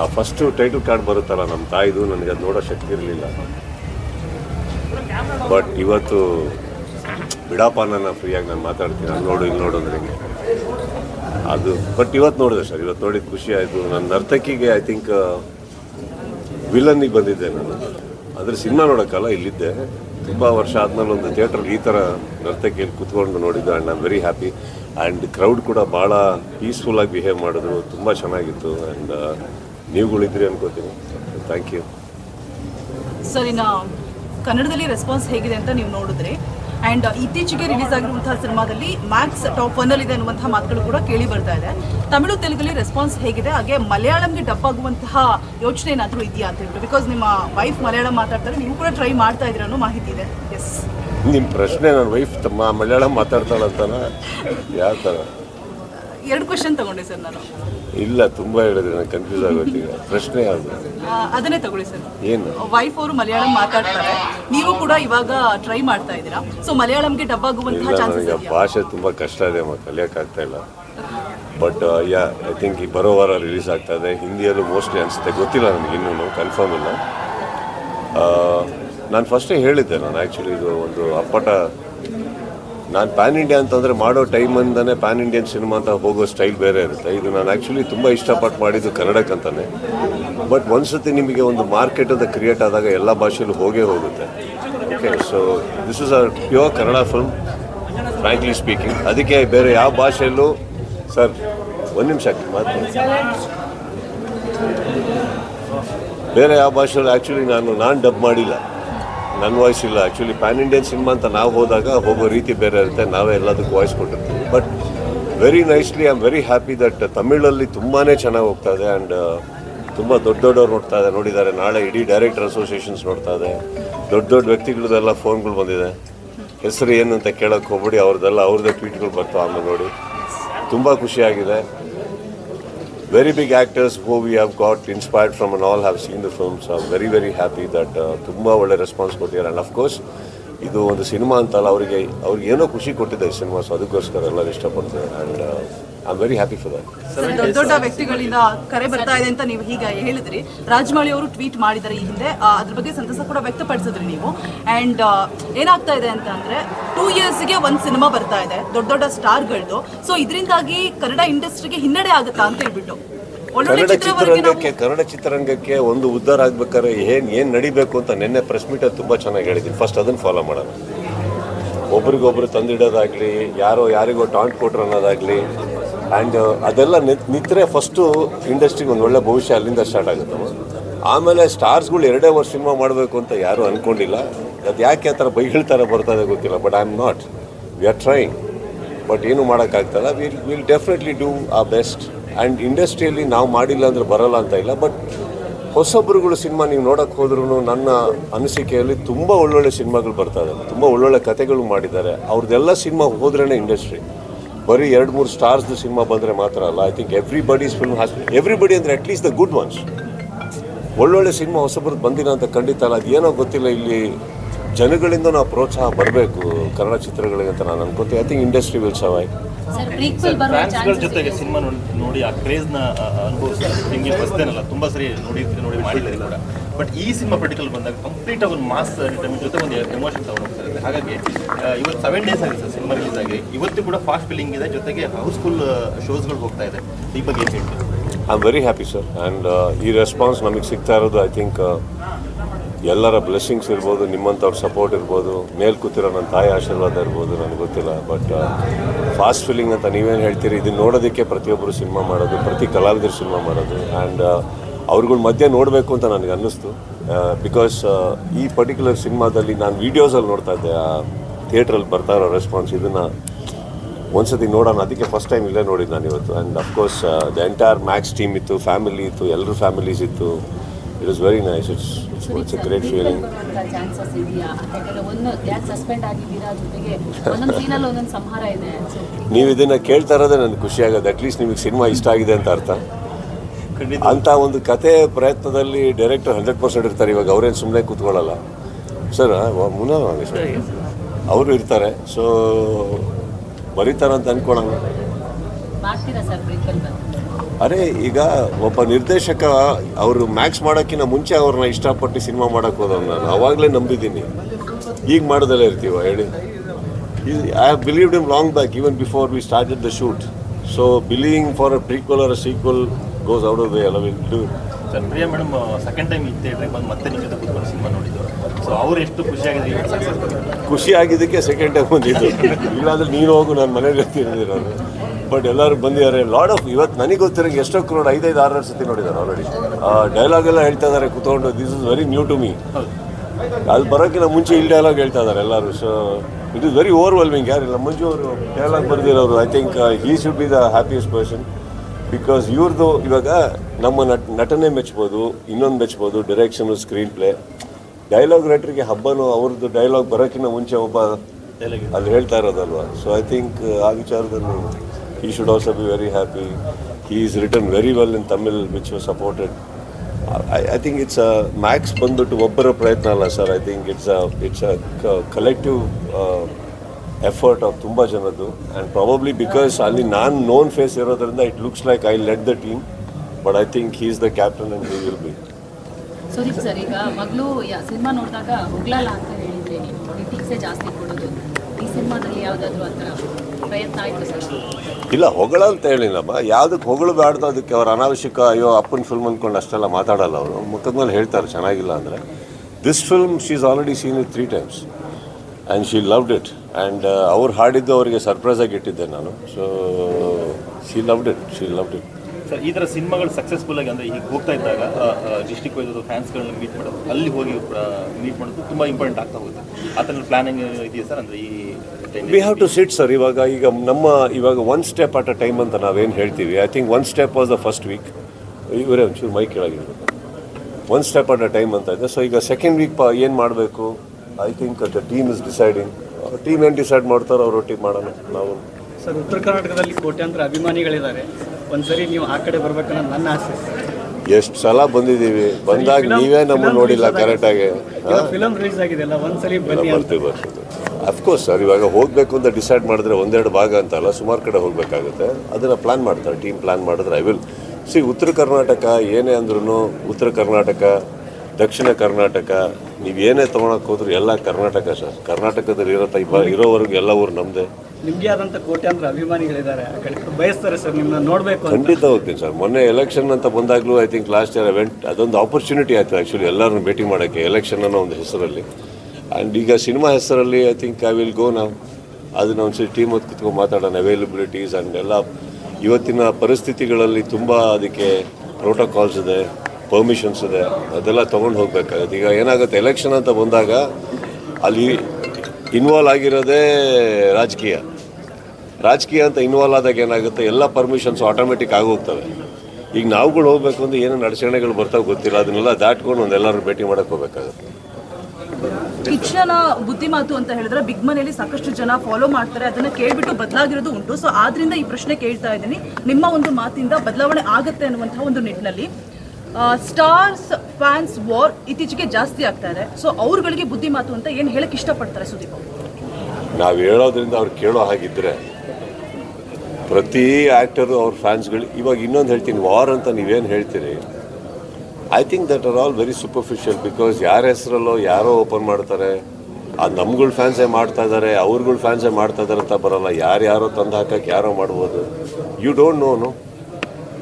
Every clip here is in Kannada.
ಆ ಫಸ್ಟು ಟೈಟಲ್ ಕಾರ್ಡ್ ಬರುತ್ತಲ್ಲ ನಮ್ಮ ತಾಯಿದು, ನನಗೆ ಅದು ನೋಡೋ ಶಕ್ತಿ ಇರಲಿಲ್ಲ. ಬಟ್ ಇವತ್ತು ಬಿಡಪ್ಪ ನನ್ನ ಫ್ರೀಯಾಗಿ ನಾನು ಮಾತಾಡ್ತೀನಿ. ಅದು ನೋಡು ಇಲ್ಲಿ ನೋಡು ಅಂದ್ರೆ ಅದು ಬಟ್ ಇವತ್ತು ನೋಡಿದೆ ಸರ್ ಇವತ್ತು ನೋಡಿದ ಖುಷಿ ಆಯಿತು. ನನ್ನ ನರ್ತಕಿಗೆ ಐ ಥಿಂಕ್ ವಿಲನ್ನಿಗೆ ಬಂದಿದ್ದೆ ನಾನು. ಆದರೆ ಸಿನಿಮಾ ನೋಡೋಕ್ಕಲ್ಲ, ಇಲ್ಲಿದ್ದೆ. ತುಂಬ ವರ್ಷ ಆದಮೇಲೆ ಒಂದು ಥಿಯೇಟ್ರಲ್ಲಿ ಈ ಥರ ನರ್ತಕಿಯಲ್ಲಿ ಕುತ್ಕೊಂಡು ನೋಡಿದ್ದು and I'm very happy and crowd ಕೂಡ ಭಾಳ ಪೀಸ್ಫುಲ್ಲಾಗಿ ಬಿಹೇವ್ ಮಾಡಿದ್ರು. ತುಂಬ ಚೆನ್ನಾಗಿತ್ತು. ಆ್ಯಂಡ್ ನೀವುಗಳಿದ್ರಿ ಅನ್ಕೋತೀನಿ. ಥ್ಯಾಂಕ್ ಯು ಸರ್ ಇನ್ನು ಕನ್ನಡದಲ್ಲಿ ರೆಸ್ಪಾನ್ಸ್ ಹೇಗಿದೆ ಅಂತ ನೀವು ನೋಡಿದ್ರಿ ಆ್ಯಂಡ್ ಇತ್ತೀಚೆಗೆ ರಿಲೀಸ್ ಆಗಿರುವಂತಹ ಸಿನಿಮಾದಲ್ಲಿ ಮ್ಯಾಕ್ಸ್ ಟಾಪ್ ಒನ್ ಇದೆ ಅನ್ನುವಂತಹ ಮಾತುಗಳು ಕೂಡ ಕೇಳಿ ಬರ್ತಾ ಇದೆ. ತಮಿಳು ತೆಲುಗಲ್ಲಿ ರೆಸ್ಪಾನ್ಸ್ ಹೇಗಿದೆ? ಹಾಗೆ ಮಲಯಾಳಂಗೆ ಡಬ್ ಆಗುವಂತಹ ಯೋಚನೆ ಏನಾದರೂ ಇದೆಯಾ ಅಂತ ಹೇಳಿ ಬಿಕಾಸ್ ನಿಮ್ಮ ವೈಫ್ ಮಲಯಾಳಂ ಮಾತಾಡ್ತಾರೆ ನೀವು ಕೂಡ ಟ್ರೈ ಮಾಡ್ತಾ ಇದ್ದೀರ ಅನ್ನೋ ಮಾಹಿತಿ ಇದೆ. ಎಸ್ ನಿಮ್ಮ ಪ್ರಶ್ನೆ ನನ್ನ ವೈಫ್ ತಮ್ಮ ಮಲಯಾಳಂ ಮಾತಾಡ್ತಾಳಂತಾನ? ಯಾವ ಥರ ಎರಡು ಕ್ವಶನ್ ತಗೊಂಡೆ ಸರ್ ನಾನು. ಇಲ್ಲ ತುಂಬಾ ಹೇಳಿದ್ರೆ ನನಗೆ ಕನ್ಫ್ಯೂಸ್ ಆಗೋತ್ತೀಗ ಪ್ರಶ್ನೆ ಯಾವುದು? ಆ, ಅದನ್ನೇ ತಗೊಳ್ಳಿ ಸರ್. ಏನು? ವೈಫ್ ಅವರು ಮಲಯಾಳಂ ಮಾತಾಡ್ತಾರೆ. ನೀವು ಕೂಡ ಇವಾಗ ಟ್ರೈ ಮಾಡ್ತಾ ಇದ್ದೀರಾ? ಸೊ ಮಲಯಾಳಂಗೆ ಡಬ್ ಆಗುವಂತಹ ಇಲ್ಲ ಚಾನ್ಸಸ್ ನನಗೆ ಇದೆಯಾ? ಭಾಷೆ ತುಂಬ ಕಷ್ಟ ಇದೆ ಅಮ್ಮ ಕಲಿಯೋಕ್ಕಾಗ್ತಾ ಇಲ್ಲ. ಬಟ್ ಯಾ ಐ ಥಿಂಕ್ ಈ ಬರೋ ವಾರ ರಿಲೀಸ್ ಆಗ್ತಾ ಇದೆ. ಹಿಂದಿಯಲ್ಲೂ ಮೋಸ್ಟ್ಲಿ ಅನಿಸುತ್ತೆ. ಗೊತ್ತಿಲ್ಲ ನನಗೆ ಇನ್ನೂ ಕನ್ಫರ್ಮ್ ಇಲ್ಲ. ನಾನು ಫಸ್ಟೇ ಹೇಳಿದ್ದೆ ನಾನು. ಆ್ಯಕ್ಚುಲಿ ಇದು ಒಂದು ಅಪ್ಪಟ ನಾನು ಪ್ಯಾನ್ ಇಂಡಿಯಾ ಅಂತಂದರೆ ಮಾಡೋ ಟೈಮಿಂದನೇ ಪ್ಯಾನ್ ಇಂಡಿಯನ್ ಸಿನಿಮಾ ಅಂತ ಹೋಗೋ ಸ್ಟೈಲ್ ಬೇರೆ ಇರುತ್ತೆ. ಇದು ನಾನು ಆ್ಯಕ್ಚುಲಿ ತುಂಬ ಇಷ್ಟಪಟ್ಟು ಮಾಡಿದ್ದು ಕನ್ನಡಕ್ಕಂತಾನೆ ಬಟ್ ಒಂದ್ಸತಿ ನಿಮಗೆ ಒಂದು ಮಾರ್ಕೆಟ್ ಅಂತ ಕ್ರಿಯೇಟ್ ಆದಾಗ ಎಲ್ಲ ಭಾಷೆಯಲ್ಲೂ ಹೋಗೇ ಹೋಗುತ್ತೆ. Okay so this is a pure Kannada film frankly speaking ಅದಕ್ಕೆ ಬೇರೆ ಯಾವ ಭಾಷೆಯಲ್ಲೂ ಸರ್ ಒಂದು ನಿಮಿಷ ಮಾತು ಬೇರೆ ಯಾವ ಭಾಷೆಯಲ್ಲೂ ಆ್ಯಕ್ಚುಲಿ ನಾನು ನಾನು ಡಬ್ ಮಾಡಿಲ್ಲ. ನನ್ನ ವಾಯ್ಸ್ ಇಲ್ಲ. ಆ್ಯಕ್ಚುಲಿ ಪ್ಯಾನ್ ಇಂಡಿಯನ್ ಸಿನಿಮಾ ಅಂತ ನಾವು ಹೋದಾಗ ಹೋಗೋ ರೀತಿ ಬೇರೆ ಇರುತ್ತೆ. ನಾವೇ ಎಲ್ಲದಕ್ಕೂ ವಾಯ್ಸ್ ಕೊಟ್ಟಿರ್ತೀವಿ. But very nicely I am very happy that ತಮಿಳಲ್ಲಿ ತುಂಬಾ ಚೆನ್ನಾಗಿ ಹೋಗ್ತಾ ಇದೆ. ಆ್ಯಂಡ್ ತುಂಬ ದೊಡ್ಡ ದೊಡ್ಡವ್ರು ನೋಡ್ತಾ ಇದೆ. ನೋಡಿದ್ದಾರೆ ನಾಳೆ ಇಡೀ ಡೈರೆಕ್ಟರ್ ಅಸೋಸಿಯೇಷನ್ಸ್ ನೋಡ್ತಾ ಇದೆ. ದೊಡ್ಡ ದೊಡ್ಡ ವ್ಯಕ್ತಿಗಳದೆಲ್ಲ ಫೋನ್ಗಳು ಬಂದಿದೆ. ಹೆಸರು ಏನು ಅಂತ ಕೇಳೋಕ್ಕೆ ಹೋಗ್ಬಿಡಿ. ಅವ್ರದ್ದೆಲ್ಲ ಅವ್ರದ್ದೇ ಟ್ವೀಟ್ಗಳು ಬರ್ತಾವೆ ಆಮೇಲೆ ನೋಡಿ. ತುಂಬ ಖುಷಿಯಾಗಿದೆ. Very big actors who we have got inspired from and all have seen the film so I'm very very happy that uh, ತುಂಬ ಒಳ್ಳೆ ರೆಸ್ಪಾನ್ಸ್ ಕೊಟ್ಟಿದ್ದಾರೆ ಆ್ಯಂಡ್ ಅಫ್ಕೋರ್ಸ್ ಇದು ಒಂದು ಸಿನಿಮಾ ಅಂತಲ್ಲ ಅವರಿಗೆ ಅವ್ರಿಗೆ ಏನೋ ಖುಷಿ ಕೊಟ್ಟಿದೆ ಸಿನಿಮಾ ಸೊ ಅದಕ್ಕೋಸ್ಕರ ಎಲ್ಲರೂ ಇಷ್ಟಪಡ್ತಾರೆ and I very happy for that ದೊಡ್ಡ ದೊಡ್ಡ ವ್ಯಕ್ತಿಗಳಿಂದ ಕರೆ ಬರ್ತಾ ಇದೆ ಅಂತ ನೀವು ಈಗ ಹೇಳಿದ್ರಿ. ರಾಜಮೌಳಿ ಅವರು ಟ್ವೀಟ್ ಮಾಡಿದ್ದಾರೆ ಈ ಹಿಂದೆ. ಅದ್ರ ಬಗ್ಗೆ ಸಂತಸ ಕೂಡ ವ್ಯಕ್ತಪಡಿಸಿದ್ರಿ ನೀವು. ಅಂಡ್ ಏನಾಗ್ತಾ ಇದೆ ಅಂತ ಅಂದ್ರೆ ಟೂ ಇಯರ್ಸ್ಗೆ ಒಂದು ಸಿನಿಮಾ ಬರ್ತಾ ಇದೆ. ದೊಡ್ಡ ದೊಡ್ಡ ಸ್ಟಾರ್ಗಳದ್ದು ಸೊ ಇದರಿಂದಾಗಿ ಕನ್ನಡ ಇಂಡಸ್ಟ್ರಿಗೆ ಹಿನ್ನಡೆ ಆಗುತ್ತಾ ಅಂತ ಹೇಳ್ಬಿಟ್ಟು. ಕನ್ನಡ ಚಿತ್ರರಂಗಕ್ಕೆ ಕನ್ನಡ ಚಿತ್ರರಂಗಕ್ಕೆ ಒಂದು ಉದ್ಧಾರ ಆಗ್ಬೇಕಾದ್ರೆ ಏನು ಏನು ನಡಿಬೇಕು ಅಂತ ನಿನ್ನೆ ಪ್ರೆಸ್ ಮೀಟಲ್ಲಿ ತುಂಬ ಚೆನ್ನಾಗಿ ಹೇಳಿದ್ದೀನಿ. ಫಸ್ಟ್ ಅದನ್ನು ಫಾಲೋ ಮಾಡೋಣ. ಒಬ್ರಿಗೊಬ್ರು ತಂದಿಡೋದಾಗಲಿ ಯಾರೋ ಯಾರಿಗೋ ಟಾಂಟ್ ಕೊಟ್ರು ಅನ್ನೋದಾಗಲಿ ಆ್ಯಂಡ್ ಅದೆಲ್ಲ ನಿತ್ ನಿಂತರೆ ಫಸ್ಟು ಇಂಡಸ್ಟ್ರಿಗೆ ಒಂದು ಒಳ್ಳೆ ಭವಿಷ್ಯ ಅಲ್ಲಿಂದ ಸ್ಟಾರ್ಟ್ ಆಗುತ್ತೆ. ಆಮೇಲೆ ಸ್ಟಾರ್ಸ್ಗಳು ಎರಡೇ ವರ್ಷ ಸಿನಿಮಾ ಮಾಡಬೇಕು ಅಂತ ಯಾರೂ ಅಂದ್ಕೊಂಡಿಲ್ಲ ಅದು ಯಾಕೆ ಆ ಥರ ಬೈಗಳ ಥರ ಬರ್ತದೆ ಗೊತ್ತಿಲ್ಲ but I am not we are trying but ಏನು ಮಾಡೋಕ್ಕಾಗ್ತಲ್ಲ. Will will definitely do a best and ಇಂಡಸ್ಟ್ರಿಯಲ್ಲಿ ನಾವು ಮಾಡಿಲ್ಲ ಅಂದರೆ ಬರಲ್ಲ ಅಂತ ಇಲ್ಲ. ಬಟ್ ಹೊಸೊಬ್ಬರುಗಳು ಸಿನಿಮಾ ನೀವು ನೋಡೋಕ್ಕೆ ಹೋದ್ರೂ ನನ್ನ ಅನಿಸಿಕೆಯಲ್ಲಿ ತುಂಬ ಒಳ್ಳೊಳ್ಳೆ ಸಿನಿಮಾಗಳು ಬರ್ತಾ ಇದ್ದಾವೆ ತುಂಬ ಒಳ್ಳೊಳ್ಳೆ ಕತೆಗಳು ಮಾಡಿದ್ದಾರೆ. ಅವ್ರದ್ದೆಲ್ಲ ಸಿನಿಮಾ ಹೋದ್ರೇ ಇಂಡಸ್ಟ್ರಿ ಬರೀ ಎರಡು ಮೂರು ಸ್ಟಾರ್ಸ್ದು ಸಿನಿಮಾ ಬಂದರೆ ಮಾತ್ರ ಅಲ್ಲ I think everybody's film has everybody ಅಂದರೆ at least the good ones ಒಳ್ಳೊಳ್ಳೆ ಸಿನಿಮಾ ಹೊಸಬ್ರದ್ದು ಬಂದಿಲ್ಲ ಅಂತ ಖಂಡಿತ ಅಲ್ಲ ಅದೇನೋ ಗೊತ್ತಿಲ್ಲ ಇಲ್ಲಿ. ಜನಗಳಿಂದ ನಾವು ಪ್ರೋತ್ಸಾಹ ಬರಬೇಕು ಕನ್ನಡ ಚಿತ್ರಗಳಿಗೆ ಅಂತ ನಾನು ಅನ್ಕೋತೀನಿ I think industry will survive sir prequel ಬರುವ ಫ್ಯಾನ್ಸ್ಗಳ ಚಾನ್ಸಸ್ ಜೊತೆಗೆ ಸಿನಿಮಾ ನೋಡಿ ಆ ಕ್ರೇಜ್ನ ಅನುಭವಿಸ್ತಾರೆ. ಹಿಂಗೆ ಫಸ್ಟೇನಲ್ಲ ತುಂಬ ಸರಿ ನೋಡಿರ್ತೀರಿ ನೋಡಿ ಮಾಡಿದ್ದೀರಿ ಕೂಡ. ಬಟ್ ಈ ಸಿನಿಮಾ ಪರ್ಟಿಕ್ಯುಲರ್ ಬಂದಾಗ ಕಂಪ್ಲೀಟ್ ಆಗಿ ಒಂದು ಮಾಸ್ ಎಂಟರ್ಟೈನ್ಮೆಂಟ್ ಜೊತೆ ಒಂದು ಎಮೋಷನ್ ತಗೊಂಡು ಹೋಗ್ತಾ ಹಾಗಾಗಿ ಇವತ್ತು ಸೆವೆನ್ ಡೇಸ್ ಆಗಿದೆ ಸರ್ ಸಿನಿಮಾ ರಿಲೀಸ್ ಆಗಿ. ಇವತ್ತು ಕೂಡ ಫಾಸ್ಟ್ ಫಿಲ್ಲಿಂಗ್ ಇದೆ ಜೊತೆಗೆ ಹೌಸ್ಫುಲ್ ಶೋಸ್ಗಳು ಹೋಗ್ತಾ ಇದೆ. ಈ ಬಗ್ಗೆ ಏನು ಹೇಳ್ತೀವಿ I am very happy sir and ಈ ರೆಸ್ಪಾನ್ಸ್ ನಮಗೆ ಸಿಗ್ತಾ ಇರೋದು ಐ ಥಿಂಕ್ ಎಲ್ಲರ ಬ್ಲೆಸ್ಸಿಂಗ್ಸ್ ಇರ್ಬೋದು, ನಿಮ್ಮಂಥವ್ರ ಸಪೋರ್ಟ್ ಇರ್ಬೋದು, ಮೇಲ್ ಕೂತಿರೋ ನನ್ನ ತಾಯಿ ಆಶೀರ್ವಾದ ಇರ್ಬೋದು, ನನಗೆ ಗೊತ್ತಿಲ್ಲ ಬಟ್ ಫಾಸ್ಟ್ ಫೀಲಿಂಗ್ ಅಂತ ನೀವೇನು ಹೇಳ್ತೀರಿ ಇದನ್ನ ನೋಡೋದಕ್ಕೆ ಪ್ರತಿಯೊಬ್ಬರು ಸಿನಿಮಾ ಮಾಡೋದು, ಪ್ರತಿ ಕಲಾವಿದರು ಸಿನಿಮಾ ಮಾಡೋದು ಆ್ಯಂಡ್ ಅವ್ರಗಳ ಮಧ್ಯೆ ನೋಡಬೇಕು ಅಂತ ನನಗೆ ಅನ್ನಿಸ್ತು ಬಿಕಾಸ್ ಈ ಪರ್ಟಿಕ್ಯುಲರ್ ಸಿನಿಮಾದಲ್ಲಿ ನಾನು ವೀಡಿಯೋಸಲ್ಲಿ ನೋಡ್ತಾ ಇದ್ದೆ, ಆ ಥಿಯೇಟ್ರಲ್ಲಿ ಬರ್ತಾ ಇರೋ ರೆಸ್ಪಾನ್ಸ್ ಇದನ್ನು ಒಂದ್ಸತಿ ನೋಡೋಣ, ಅದಕ್ಕೆ ಫಸ್ಟ್ ಟೈಮ್ ಇಲ್ಲೇ ನೋಡಿದ್ದು ನಾನು ಇವತ್ತು and of course the entire Max team ಇತ್ತು ಫ್ಯಾಮಿಲಿ ಇತ್ತು ಎಲ್ಲರೂ ಫ್ಯಾಮಿಲೀಸ್ ಇತ್ತು it is very nice it's it's a great feeling ಬರುವಂತ ಚಾನ್ಸಸ್ ಇದೆಯಾ ಯಾಕಂದ್ರೆ ಒಂದು ಯಾಕೆ ಸಸ್ಪೆಂಡ್ ಆಗಿದ್ದೀರಾ ಜೊತೆಗೆ ಒಂದೊಂದು ಸೀನಲ್ಲಿ ಒಂದೊಂದು ಸಂಹಾರ ಇದೆ ನೀವು ಇದನ್ನು ಕೇಳ್ತಾ ಇರೋದೇ ನನಗೆ ಖುಷಿ ಆಗೋದು ಅಟ್ಲೀಸ್ಟ್ ನಿಮಗೆ ಸಿನಿಮಾ ಇಷ್ಟ ಆಗಿದೆ ಅಂತ ಅರ್ಥ ಅಂತ ಅಂಥ ಒಂದು ಕತೆ ಪ್ರಯತ್ನದಲ್ಲಿ ಡೈರೆಕ್ಟರ್ ಹಂಡ್ರೆಡ್ ಪರ್ಸೆಂಟ್ ಇರ್ತಾರೆ ಇವಾಗ ಅವ್ರೇನು ಸುಮ್ಮನೆ ಕೂತ್ಕೊಳ್ಳಲ್ಲ ಸರ್ ಮುನ್ನ ಅವರು ಇರ್ತಾರೆ ಸೊ ಬರೀತಾರಂತ ಅನ್ಕೊಳ್ಳೋಣ ಮಾಡ್ತೀರಾ ಸರ್ ಅರೆ ಈಗ ಒಬ್ಬ ನಿರ್ದೇಶಕ ಅವರು ಮ್ಯಾಕ್ಸ್ ಮಾಡೋಕ್ಕಿಂತ ಮುಂಚೆ ಅವ್ರನ್ನ ಇಷ್ಟಪಟ್ಟು ಸಿನಿಮಾ ಮಾಡೋಕೆ ಹೋದವ್ರು ನಾನು. ಅವಾಗಲೇ ನಂಬಿದ್ದೀನಿ. ಈಗ ಮಾಡೋದಲ್ಲೇ ಇರ್ತೀವ ಹೇಳಿ. I have believed in long back even before we started the shoot so believing for a prequel or sequel goes out of the ಎಲ್ಲ will do sir Priya madam second time ಇತ್ತು ಥಿಯೇಟ್ರಿಗೆ ಬಂದು ಮತ್ತೆ ನಿಮ್ಮ ಜೊತೆ ಕೂತ್ಕೊಂಡು ಸಿನಿಮಾ ನೋಡಿದ್ದು. ಸೊ ಅವ್ರು ಎಷ್ಟು ಖುಷಿಯಾಗಿದ್ದಕ್ಕೆ ಖುಷಿ ಆಗಿದ್ದಕ್ಕೆ ಸೆಕೆಂಡ್ ಟೈಮ್ ಬಂದಿದ್ದು. ಇಲ್ಲಾಂದ್ರೆ ನೀನು ಹೋಗು ನಾನು ಮನೇಲಿ ಇರ್ತೀನಿ ನಾನು ಬಟ್ ಎಲ್ಲರೂ ಬಂದಿದ್ದಾರೆ. ಲಾಡ್ ಆಫ್ ಇವತ್ತು ನನಗೆ ಗೊತ್ತಿರೋಂಗೆ ಎಷ್ಟೋ ಕ್ರೋಡ್ ಐದೈದು ಆರು ಸತಿ ನೋಡಿದ್ದಾರೆ ಆಲ್ರೆಡಿ ಡೈಲಾಗ್ ಎಲ್ಲ ಹೇಳ್ತಾ ಇದ್ದಾರೆ ಕೂತ್ಕೊಂಡು. This is very new to me ಅಲ್ಲಿ ಬರೋಕ್ಕಿಂತ ಮುಂಚೆ ಇಲ್ಲಿ ಡೈಲಾಗ್ ಹೇಳ್ತಾ ಇದ್ದಾರೆ ಎಲ್ಲರೂ. So it is very overwhelming ಯಾರಿಲ್ಲ? ಮಂಜು ಅವರು dialogue ಬರೆದಿರೋರು. I think he should be the happiest person because ಇವ್ರದ್ದು ಇವಾಗ ನಮ್ಮ ನಟ ನಟನೆ ಮೆಚ್ಬೋದು ಇನ್ನೊಂದು ಮೆಚ್ಬೋದು ಡೈರೆಕ್ಷನು ಸ್ಕ್ರೀನ್ ಪ್ಲೇ ಡೈಲಾಗ್ ರೈಟ್ರಿಗೆ ಹಬ್ಬನೂ ಅವ್ರದ್ದು ಡೈಲಾಗ್ ಬರೋಕ್ಕಿಂತ ಮುಂಚೆ ಒಬ್ಬ ಅಲ್ಲಿ ಹೇಳ್ತಾ ಇರೋದಲ್ವಾ? ಸೊ ಐ ಥಿಂಕ್ ಆ ವಿಚಾರದಲ್ಲಿ ಈ should also be very happy He is return very well in Tamil which was supported I I think it's a Max ಬಂದ್ಬಿಟ್ಟು ಒಬ್ಬರ ಪ್ರಯತ್ನ ಅಲ್ಲ sir I think it's a it's a collective effort of ತುಂಬ ಜನದ್ದು ಆ್ಯಂಡ್ ಪ್ರಾಬಬ್ಲಿ ಬಿಕಾಸ್ ಅಲ್ಲಿ ನಾನು ನೋನ್ ಫೇಸ್ ಇರೋದ್ರಿಂದ it looks like I led the team but I think he is the captain and he will be Sudeep sir ಈಗ ಮಗಳು ಸಿನಿಮಾ ನೋಡಿದಾಗ ಹೋಗ್ಲಲ್ಲ ಅಂತ ಜಾಸ್ತಿ ಕೊಡೋದು. ಈ ಸಿನಿಮಾದಲ್ಲಿ ಆ ಇಲ್ಲ, ಹೊಗಳ ಅಂತ ಹೇಳಿಲ್ಲಮ್ಮ. ಯಾವುದಕ್ಕೆ ಹೊಗಳಬಾರ್ದು ಅದಕ್ಕೆ ಅವ್ರು ಅನಾವಶ್ಯಕ, ಅಯ್ಯೋ, ಅಪ್ಪನ ಫಿಲ್ಮ್ ಅಂದ್ಕೊಂಡು ಅಷ್ಟೆಲ್ಲ ಮಾತಾಡಲ್ಲ ಅವರು. ಮುಖದ ಮೇಲೆ ಹೇಳ್ತಾರೆ, ಚೆನ್ನಾಗಿಲ್ಲ ಅಂದರೆ. This film she is already seen it three times and she loved it and ಅವ್ರು ಹಾಡಿದ್ದು ಅವರಿಗೆ ಸರ್ಪ್ರೈಸಾಗಿ ಇಟ್ಟಿದ್ದೆ ನಾನು. So she loved it she loved it sir ಈ ಥರ ಸಿನಿಮಾಗಳು ಸಕ್ಸಸ್ಫುಲ್ ಆಗಿ ಅಂದರೆ ಈಗ ಹೋಗ್ತಾ ಇದ್ದಾಗ ಡಿಸ್ಟಿಕ್ ವೈಸ್ ಫ್ಯಾನ್ಸ್ಗಳನ್ನ ಮೀಟ್ ಮಾಡೋದು ಅಲ್ಲಿ ಹೋಗಿ ಮೀಟ್ ಮಾಡೋದು ತುಂಬ ಇಂಪಾರ್ಟೆಂಟ್ ಆಗ್ತಾ ಹೋಗುತ್ತೆ. ಆ ಥರ ಪ್ಲಾನಿಂಗ್ ಇದೆಯಾ ಸರ್ ಅಂದರೆ ಈ we have to sit sir ಇವಾಗ ಈಗ ನಮ್ಮ ಇವಾಗ one step at a time ಅಂತ ನಾವೇನು ಹೇಳ್ತೀವಿ. I think one step was the first week ಇವರೇ ಒಂಚೂರು ಮೈ ಕೆಳಗಿರ್ಬೇಕು. One step at a time ಅಂತ ಇದೆ. ಸೊ ಈಗ ಸೆಕೆಂಡ್ ವೀಕ್ ಪ ಏನು ಮಾಡಬೇಕು? I think the team is deciding team ಏನು ಡಿಸೈಡ್ ಮಾಡ್ತಾರೋ ಅವ್ರೊಟ್ಟಿಗೆ ಮಾಡೋಣ. ನಾವು ಸರ್ ಉತ್ತರ ಕರ್ನಾಟಕದಲ್ಲಿ ಕೋಟ್ಯಾಂತರ ಅಭಿಮಾನಿಗಳಿದ್ದಾರೆ. ಒಂದ್ಸರಿ ನೀವು ಆ ಕಡೆ ಬರ್ಬೇಕನ್ನೋದು ನನ್ನ ಆಸೆ. ಎಷ್ಟು ಸಲ ಬಂದಿದ್ದೀವಿ. ಬಂದಾಗ ನೀವೇ ನಮ್ಮನ್ನು ನೋಡಿಲ್ಲ ಕರೆಕ್ಟಾಗಿ ಫಿಲಮ್ ರಿಲೀಸ್ ಆಗಿದೆ ಅಲ್ಲ ಒಂದ್ಸರಿ ಬನ್ನಿ ಅಂತ. ಬರ್ತೀವಿ. ಬರ್ತೀವಿ ಅಫ್ಕೋರ್ಸ್ ಸರ್ ಇವಾಗ ಹೋಗಬೇಕು ಅಂತ ಡಿಸೈಡ್ ಮಾಡಿದ್ರೆ ಒಂದೆರಡು ಭಾಗ ಅಂತಲ್ಲ ಸುಮಾರು ಕಡೆ ಹೋಗಬೇಕಾಗುತ್ತೆ. ಅದನ್ನು ಪ್ಲ್ಯಾನ್ ಮಾಡ್ತಾರೆ ಟೀಮ್ ಪ್ಲಾನ್ ಮಾಡಿದ್ರೆ I will see Uttara Karnataka ಏನೇ ಅಂದ್ರೂ ಉತ್ತರ ಕರ್ನಾಟಕ ದಕ್ಷಿಣ ಕರ್ನಾಟಕ ನೀವು ಏನೇ ತೊಗೊಳಕ್ಕೆ ಹೋದ್ರೂ ಎಲ್ಲ ಕರ್ನಾಟಕ ಸರ್ ಕರ್ನಾಟಕದಲ್ಲಿ ಇರೋ ಇರೋವರೆಗೂ ಎಲ್ಲ ಊರು ನಮ್ಮದೇ ನಿಮ್ಗೆ ಆದಂತ ಕೋಟ್ಯಾಂತರ ಅಭಿಮಾನಿಗಳಿದ್ದಾರೆ ಬಯಸ್ತಾರೆ ಸರ್ ನಿಮ್ಮನ್ನ ನೋಡಬೇಕು ಖಂಡಿತ ಹೋಗ್ತೀನಿ ಸರ್. ಮೊನ್ನೆ ಎಲೆಕ್ಷನ್ ಅಂತ ಬಂದಾಗಲೂ I think last year event ಅದೊಂದು ಆಪರ್ಚುನಿಟಿ ಆಯಿತು ಆ್ಯಕ್ಚುಲಿ ಎಲ್ಲರನ್ನು ಭೇಟಿ ಮಾಡೋಕ್ಕೆ ಎಲೆಕ್ಷನ್ ಅನ್ನೋ ಒಂದು ಹೆಸರಲ್ಲಿ. ಆ್ಯಂಡ್ ಈಗ ಸಿನಿಮಾ ಹೆಸರಲ್ಲಿ I think I will go ನಾವು ಅದನ್ನ ಒಂದ್ಸರಿ ಟೀಮ್ ಹೊತ್ತು ಕುತ್ಕೊಂಡು ಮಾತಾಡೋಣ. ಅವೈಲಬಿಲಿಟೀಸ್ ಆ್ಯಂಡ್ ಎಲ್ಲ. ಇವತ್ತಿನ ಪರಿಸ್ಥಿತಿಗಳಲ್ಲಿ ತುಂಬ ಅದಕ್ಕೆ ಪ್ರೋಟೋಕಾಲ್ಸ್ ಇದೆ ಪರ್ಮಿಷನ್ಸ್ ಇದೆ. ಅದೆಲ್ಲ ತೊಗೊಂಡು ಹೋಗ್ಬೇಕಾಗುತ್ತೆ. ಈಗ ಏನಾಗುತ್ತೆ ಎಲೆಕ್ಷನ್ ಅಂತ ಬಂದಾಗ ಅಲ್ಲಿ ಇನ್ವಾಲ್ವ್ ಆಗಿರೋದೇ ರಾಜಕೀಯ. ರಾಜಕೀಯ ಅಂತ ಇನ್ವಾಲ್ವ್ ಆದಾಗ ಏನಾಗುತ್ತೆ ಎಲ್ಲ ಪರ್ಮಿಷನ್ಸ್ ಆಟೋಮೆಟಿಕ್ ಆಗೋಗ್ತವೆ ಈಗ ನಾವುಗಳು ಹೋಗ್ಬೇಕು ಅಂದ್ರೆ ಏನೇನು ಅಡಚಣೆಗಳು ಬರ್ತಾವೆ ಗೊತ್ತಿಲ್ಲ ಅದನ್ನೆಲ್ಲ ದಾಟ್ಕೊಂಡು ಒಂದೆಲ್ಲರೂ ಭೇಟಿ ಮಾಡಕ್ಕೆ ಹೋಗ್ಬೇಕಾಗುತ್ತೆ. ಶಿಕ್ಷಣ ಬುದ್ಧಿಮಾತು ಅಂತ ಹೇಳಿದ್ರೆ ಬಿಗ್ ಮನೆಯಲ್ಲಿ ಸಾಕಷ್ಟು ಜನ ಫಾಲೋ ಮಾಡ್ತಾರೆ ಅದನ್ನ ಕೇಳ್ಬಿಟ್ಟು ಬದಲಾಗಿರೋದು ಉಂಟು. ಸೊ ಆದ್ರಿಂದ ಈ ಪ್ರಶ್ನೆ ಕೇಳ್ತಾ ಇದ್ದೀನಿ. ನಿಮ್ಮ ಒಂದು ಮಾತಿಂದ ಬದಲಾವಣೆ ಆಗುತ್ತೆ ಅನ್ನುವಂತಹ ಒಂದು ನಿಟ್ಟಿನಲ್ಲಿ. ಸ್ಟಾರ್ಸ್ ಫ್ಯಾನ್ಸ್ ವಾರ್ ಇತ್ತೀಚೆಗೆ ಜಾಸ್ತಿ ಆಗ್ತಾ ಇದೆ. ಸೊ ಅವ್ರುಗಳಿಗೆ ಬುದ್ಧಿಮಾತು ಅಂತ ಏನು ಹೇಳಕ್ ಇಷ್ಟಪಡ್ತಾರೆ ಸುದೀಪ್ ಅವರು? ನಾವು ಹೇಳೋದ್ರಿಂದ ಅವ್ರು ಕೇಳೋ ಹಾಗಿದ್ರೆ ಪ್ರತಿ ಆ್ಯಕ್ಟರು ಅವ್ರ ಫ್ಯಾನ್ಸ್ಗಳು ಇವಾಗ ಇನ್ನೊಂದು ಹೇಳ್ತೀನಿ ವಾರ್ ಅಂತ ನೀವೇನು ಹೇಳ್ತೀರಿ? I think that are all very superficial because ಯಾರ ಹೆಸರಲ್ಲೋ, ಯಾರೋ ಓಪನ್ ಮಾಡ್ತಾರೆ. ಆ ನಮ್ಗಳ ಫ್ಯಾನ್ಸೇ ಮಾಡ್ತಾ ಇದ್ದಾರೆ ಅವ್ರಗಳ ಫ್ಯಾನ್ಸೇ ಮಾಡ್ತಾ ಇದ್ದಾರೆ ಅಂತ ಬರೋಲ್ಲ. ಯಾರ್ಯಾರೋ ತಂದು ಹಾಕಕ್ಕೆ ಯಾರೋ ಮಾಡ್ಬೋದು. You don't know no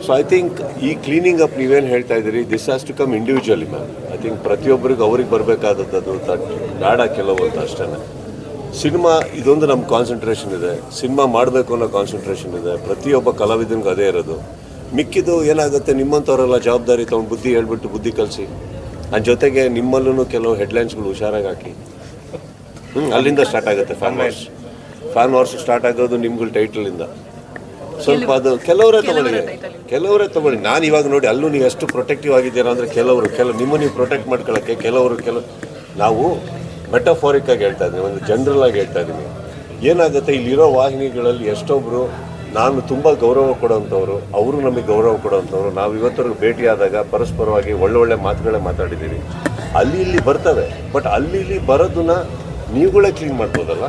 so I think ಈ ಕ್ಲೀನಿಂಗ್ ಅಪ್ ನೀವೇನು ಹೇಳ್ತಾ ಇದ್ದೀರಿ? This has to come individually ma'am I think ಪ್ರತಿಯೊಬ್ಬರಿಗೂ ಅವ್ರಿಗೆ ಬರಬೇಕಾದದ್ದು ಅದು ತಟ್ ಬೇಡ ಕೆಲವು ಅಂತ ಅಷ್ಟೇ ಸಿನಿಮಾ ಇದೊಂದು ನಮ್ಮ ಕಾನ್ಸಂಟ್ರೇಷನ್ ಇದೆ. ಸಿನಿಮಾ ಮಾಡಬೇಕು ಅನ್ನೋ ಕಾನ್ಸಂಟ್ರೇಷನ್ ಇದೆ. ಪ್ರತಿಯೊಬ್ಬ ಕಲಾವಿದನಿಗೂ ಅದೇ ಇರೋದು. ಮಿಕ್ಕಿದ್ದು ಏನಾಗುತ್ತೆ ನಿಮ್ಮಂಥವರೆಲ್ಲ ಜವಾಬ್ದಾರಿ ತೊಗೊಂಡು ಬುದ್ಧಿ ಹೇಳ್ಬಿಟ್ಟು ಬುದ್ಧಿ ಕಲಿಸಿ. ನನ್ನ ಜೊತೆಗೆ ನಿಮ್ಮಲ್ಲೂ ಕೆಲವು ಹೆಡ್ಲೈನ್ಸ್ಗಳು ಹುಷಾರಾಗಿ ಹಾಕಿ. ಹ್ಞೂ ಅಲ್ಲಿಂದ ಸ್ಟಾರ್ಟ್ ಆಗುತ್ತೆ fan wars fan wars start ಆಗೋದು ನಿಮ್ಗಳ ಟೈಟಲಿಂದ ಸ್ವಲ್ಪ ಅದು ಕೆಲವರೇ ತಗೊಳ್ಳಿ. ಕೆಲವರೇ ತಗೊಳ್ಳಿ. ನಾನು ಇವಾಗ ನೋಡಿ ಅಲ್ಲೂ ನೀವು ಎಷ್ಟು ಪ್ರೊಟೆಕ್ಟಿವ್ ಆಗಿದ್ದೀರಾ ಅಂದರೆ ಕೆಲವರು ಕೆಲವು ನಿಮ್ಮ ನೀವು ಪ್ರೊಟೆಕ್ಟ್ ಮಾಡ್ಕೊಳ್ಳೋಕ್ಕೆ ಕೆಲವರು ಕೆಲವು ನಾವು ಮೆಟಫಾರಿಕ್ ಆಗಿ ಹೇಳ್ತಾ ಇದ್ದೀನಿ ಒಂದು ಜನರಲ್ ಆಗಿ ಹೇಳ್ತಾ ಇದ್ದೀನಿ. ಏನಾಗುತ್ತೆ ಇಲ್ಲಿರೋ ವಾಹಿನಿಗಳಲ್ಲಿ ಎಷ್ಟೊಬ್ಬರು ನಾನು ತುಂಬ ಗೌರವ ಕೊಡೋವಂಥವ್ರು ಅವರು ನಮಗೆ ಗೌರವ ಕೊಡೋವಂಥವ್ರು ನಾವು ಇವತ್ತರೆಗೂ ಭೇಟಿಯಾದಾಗ ಪರಸ್ಪರವಾಗಿ ಒಳ್ಳೊಳ್ಳೆ ಮಾತುಗಳೇ ಮಾತಾಡಿದ್ದೀವಿ. ಅಲ್ಲಿ ಇಲ್ಲಿ ಬರ್ತವೆ ಬಟ್ ಅಲ್ಲಿ ಇಲ್ಲಿ ಬರೋದನ್ನ ನೀವುಗಳೇ ಕ್ಲೀನ್ ಮಾಡ್ಬೋದಲ್ಲ?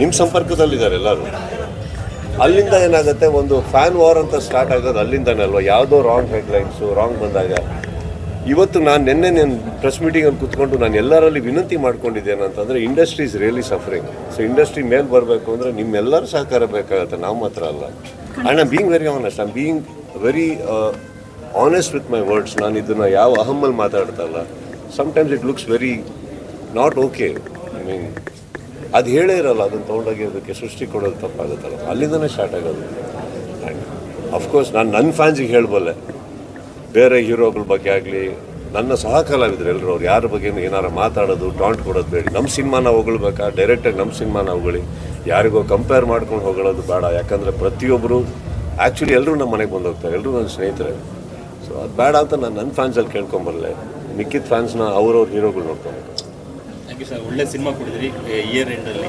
ನಿಮ್ಮ ಸಂಪರ್ಕದಲ್ಲಿದ್ದಾರೆ ಎಲ್ಲರೂ. ಅಲ್ಲಿಂದ ಏನಾಗುತ್ತೆ ಒಂದು ಫ್ಯಾನ್ ವಾರ್ ಅಂತ ಸ್ಟಾರ್ಟ್ ಆಗೋದು ಅಲ್ಲಿಂದನೇ ಅಲ್ವಾ? ಯಾವುದೋ ರಾಂಗ್ ಹೆಡ್ಲೈನ್ಸು ರಾಂಗ್ ಬಂದಾಗ. ಇವತ್ತು ನಾನು ನಿನ್ನೆ ನಾನು ಪ್ರೆಸ್ ಮೀಟಿಂಗಲ್ಲಿ ಕೂತ್ಕೊಂಡು ನಾನು ಎಲ್ಲರಲ್ಲಿ ವಿನಂತಿ ಮಾಡ್ಕೊಂಡಿದ್ದೇನೆ ಅಂತಂದರೆ industry is really suffering so industry ಮೇಲೆ ಬರಬೇಕು ಅಂದರೆ ನಿಮ್ಮೆಲ್ಲರ ಸಹಕಾರ ಬೇಕಾಗುತ್ತೆ, ನಾವು ಮಾತ್ರ ಅಲ್ಲ. And I'm being very honest I'm being very honest with my words ನಾನು ಇದನ್ನು ಯಾವ ಅಹಮ್ಮಲ್ಲಿ ಮಾತಾಡ್ತಾ ಇಲ್ಲ. Sometimes it looks very not okay I mean ಅದು ಹೇಳೇ ಇರಲ್ಲ, ಅದನ್ನು ತೊಗೊಂಡೋಗಿ ಅದಕ್ಕೆ ಸೃಷ್ಟಿ ಕೊಡೋದು ತಪ್ಪಾಗುತ್ತಲ್ಲ. ಅಲ್ಲಿಂದನೇ ಸ್ಟಾರ್ಟ್ ಆಗೋದು. ಆ್ಯಂಡ್ ಅಫ್ಕೋರ್ಸ್ ನಾನು ನನ್ನ ಫ್ಯಾನ್ಸಿಗೆ ಹೇಳಬಲ್ಲೆ. ಬೇರೆ ಹೀರೋಗಳ ಬಗ್ಗೆ ಆಗಲಿ, ನನ್ನ ಸಹ ಕಲಾವಿದರು ಎಲ್ಲರೂ ಅವ್ರು ಯಾರ ಬಗ್ಗೆ ಏನಾರು ಮಾತಾಡೋದು ಟಾಂಟ್ ಕೊಡೋದು ಬೇಡಿ. ನಮ್ಮ ಸಿನಿಮಾನ ಹೊಗಳ್ಬೇಕಾ? ಡೈರೆಕ್ಟಾಗಿ ನಮ್ಮ ಸಿನಿಮಾನ ಹೊಗಳಿ. ಯಾರಿಗೋ ಕಂಪೇರ್ ಮಾಡ್ಕೊಂಡು ಹೊಗಳೋದು ಬೇಡ. ಯಾಕಂದರೆ ಪ್ರತಿಯೊಬ್ಬರು ಆ್ಯಕ್ಚುಲಿ ಎಲ್ಲರೂ ನಮ್ಮ ಮನೆಗೆ ಬಂದು ಹೋಗ್ತಾರೆ. ಎಲ್ಲರೂ ನನ್ನ ಸ್ನೇಹಿತರೆ. ಸೊ ಅದು ಬೇಡ ಅಂತ ನಾನು ನನ್ನ ಫ್ಯಾನ್ಸಲ್ಲಿ ಕೇಳ್ಕೊಂಬರಲೆ. ಮಿಕ್ಕಿದ ಫ್ಯಾನ್ಸ್ನ ಅವ್ರವ್ರ ಹೀರೋಗಳು ಸರ್. ಒಳ್ಳೆ ಸಿನಿಮಾ ಕೊಡಿದ್ರಿ. ಇಯರ್ ಎಂಡಲ್ಲಿ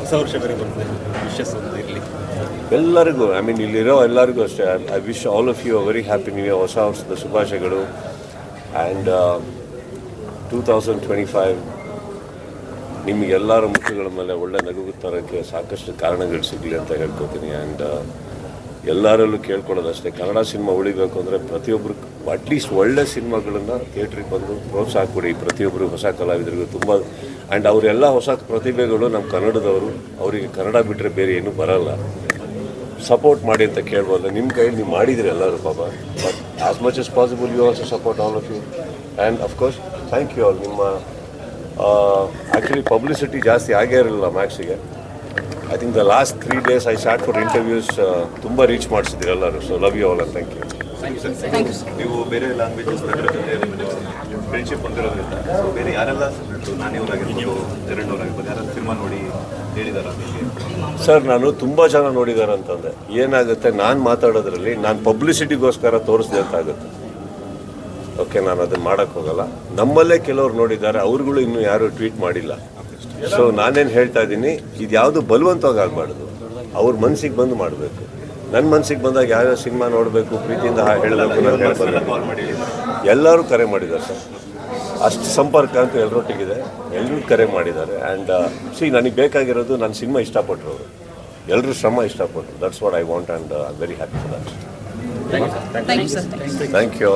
ಹೊಸ ವರ್ಷ ಬೇರೆ ಬರ್ತದೆ. ವಿಶಸ್ ಅಂತ ಇರಲಿ. ಎಲ್ಲರಿಗೂ ಐ ಮೀನ್ ಇಲ್ಲಿರೋ ಎಲ್ಲರಿಗೂ ಅಷ್ಟೇ. I wish all of you very happy new year ಹೊಸ ವರ್ಷದ ಶುಭಾಶಯಗಳು. And two thousand twenty five ನಿಮಗೆಲ್ಲರ ಮುಖಗಳ ಮೇಲೆ ಒಳ್ಳೆ ನಗು ತರೋಕ್ಕೆ ಸಾಕಷ್ಟು ಕಾರಣಗಳು ಸಿಗಲಿ ಅಂತ ಹೇಳ್ಕೊತೀನಿ. ಆ್ಯಂಡ್ ಎಲ್ಲರಲ್ಲೂ ಕೇಳ್ಕೊಳ್ಳೋದಷ್ಟೇ. ಕನ್ನಡ ಸಿನಿಮಾ ಉಳಿಬೇಕು ಅಂದರೆ ಪ್ರತಿಯೊಬ್ಬರು ಅಟ್ಲೀಸ್ಟ್ ಒಳ್ಳೆ ಸಿನಿಮಾಗಳನ್ನು ಥಿಯೇಟ್ರಿಗೆ ಬಂದು ಪ್ರೋತ್ಸಾಹ ಕೊಡಿ ಪ್ರತಿಯೊಬ್ಬರು ಹೊಸ ಕಲಾವಿದರಿಗೂ ತುಂಬ ಆ್ಯಂಡ್ ಅವರೆಲ್ಲ ಹೊಸ ಪ್ರತಿಭೆಗಳು ನಮ್ಮ ಕನ್ನಡದವರು. ಅವರಿಗೆ ಕನ್ನಡ ಬಿಟ್ಟರೆ ಬೇರೆ ಏನೂ ಬರಲ್ಲ. ಸಪೋರ್ಟ್ ಮಾಡಿ ಅಂತ ಕೇಳ್ಬೋದು. ನಿಮ್ಮ ಕೈಯಲ್ಲಿ ನೀವು ಮಾಡಿದ್ರಿ ಎಲ್ಲರೂ ಪಾಪ. But as much as possible you also support all of you and of course thank you all ನಿಮ್ಮ ಆ್ಯಕ್ಚುಲಿ ಪಬ್ಲಿಸಿಟಿ ಜಾಸ್ತಿ ಆಗೇ ಇರಲಿಲ್ಲ ಮ್ಯಾಕ್ಸಿಗೆ I think the last three days I start for interviews ತುಂಬ ರೀಚ್ ಮಾಡಿಸಿದ್ರಿ ಎಲ್ಲರೂ. So love you all and thank you ನೀವು ಬೇರೆ ಲ್ಯಾಂಗ್ವೇಜಸ್ ಫ್ರೆಂಡ್ಶಿಪ್ ಹೊಂದಿರೋದ್ರಿಂದ ಸೊ ಬೇರೆ ಯಾರೆಲ್ಲ ನಾನಿವರಾಗಿರ್ಬೋದು ಎರಡನವರಾಗಿರ್ಬೋದು ಯಾರು ಸಿನಿಮಾ ನೋಡಿ ಸರ್, ನಾನು ತುಂಬ ಜನ ನೋಡಿದ್ದಾರೆ ಅಂತಂದೆ ಏನಾಗುತ್ತೆ, ನಾನು ಮಾತಾಡೋದ್ರಲ್ಲಿ ನಾನು ಪಬ್ಲಿಸಿಟಿಗೋಸ್ಕರ ತೋರಿಸಿದೆ ಅಂತ ಆಗುತ್ತೆ ಓಕೆ, ನಾನು ಅದನ್ನು ಮಾಡೋಕ್ಕೆ ಹೋಗಲ್ಲ. ನಮ್ಮಲ್ಲೇ ಕೆಲವ್ರು ನೋಡಿದ್ದಾರೆ, ಅವ್ರುಗಳು ಇನ್ನೂ ಯಾರೂ ಟ್ವೀಟ್ ಮಾಡಿಲ್ಲ. ಸೊ ನಾನೇನು ಹೇಳ್ತಾ ಇದ್ದೀನಿ, ಇದು ಯಾವುದು ಬಲವಂತವಾಗಿ ಆಗಬಾರ್ದು ಅವ್ರ ಮನಸ್ಸಿಗೆ ಬಂದು ಮಾಡಬೇಕು. ನನ್ನ ಮನಸ್ಸಿಗೆ ಬಂದಾಗ ಯಾವ್ಯಾವ ಸಿನಿಮಾ ನೋಡಬೇಕು, ಪ್ರೀತಿಯಿಂದ ಹೇಳಬೇಕು, ನಾನು ಎಲ್ಲರೂ ಕರೆ ಮಾಡಿದ್ದಾರೆ, ಸರ್. ಅಷ್ಟು ಸಂಪರ್ಕ ಅಂತ ಎಲ್ಲರೊಟ್ಟಿಗಿದೆ ಎಲ್ಲರೂ ಕರೆ ಮಾಡಿದ್ದಾರೆ. ಆ್ಯಂಡ್ ಸಿ ನನಗೆ ಬೇಕಾಗಿರೋದು ನನ್ನ ಸಿನಿಮಾ ಇಷ್ಟಪಟ್ಟರು ಅವರು ಎಲ್ಲರೂ ಶ್ರಮ ಇಷ್ಟಪಟ್ಟರು that's what I want and I very happy for that thank you sir thank you